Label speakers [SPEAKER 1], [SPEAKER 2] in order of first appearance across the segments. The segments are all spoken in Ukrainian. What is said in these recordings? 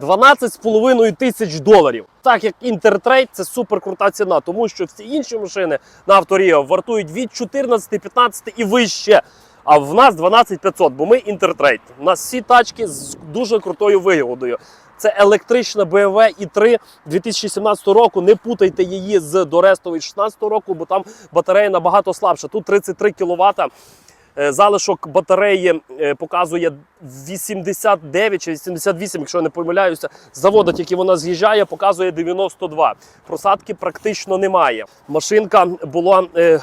[SPEAKER 1] 12,5 тисяч доларів. Так як Інтертрейд це супер крута ціна, тому що всі інші машини на авторіо вартують від 14, 15 і вище. А в нас 12 500, бо ми Інтертрейд. У нас всі тачки з дуже крутою вигодою. Це електрична BMW i3 2017 року. Не путайте її з Дорестової 16 року, бо там батарея набагато слабша. Тут 33 кВт. Е, Залишок батареї е, показує 89 чи 88, якщо я не помиляюся. З заводу, тільки вона з'їжджає, показує 92. Просадки практично немає. Машинка була. е,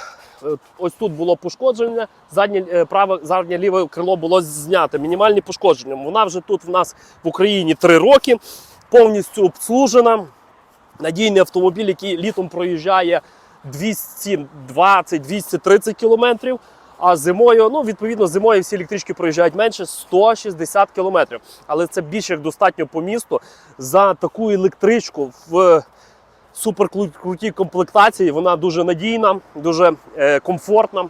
[SPEAKER 1] Ось тут було пошкодження, заднє праве, заднє ліве крило було знято. Мінімальні пошкодження. Вона вже тут в нас в Україні 3 роки, повністю обслужена. Надійний автомобіль, який літом проїжджає 220-230 кілометрів. А зимою, ну відповідно, зимою всі електрички проїжджають менше 160 кілометрів. Але це більше як достатньо по місту за таку електричку в суперкрутій комплектації. Вона дуже надійна, дуже е, комфортна,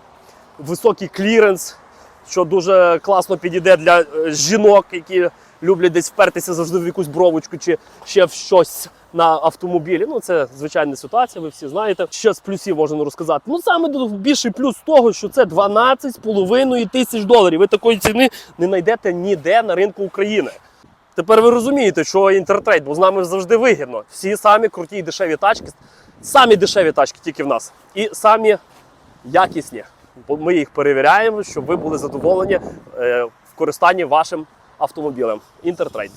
[SPEAKER 1] високий кліренс, що дуже класно підійде для е, жінок, які люблять десь впертися завжди в якусь бровочку чи ще в щось на автомобілі. Ну, це звичайна ситуація, ви всі знаєте. Ще з плюсів можна розказати. Ну, саме більший плюс того, що це 12,5 тисяч доларів. Ви такої ціни не знайдете ніде на ринку України. Тепер ви розумієте, що інтертрейд, бо з нами завжди вигідно. Всі самі круті і дешеві тачки, самі дешеві тачки тільки в нас. І самі якісні. Ми їх перевіряємо, щоб ви були задоволені е, в користанні вашим автомобілем. Інтертрейд.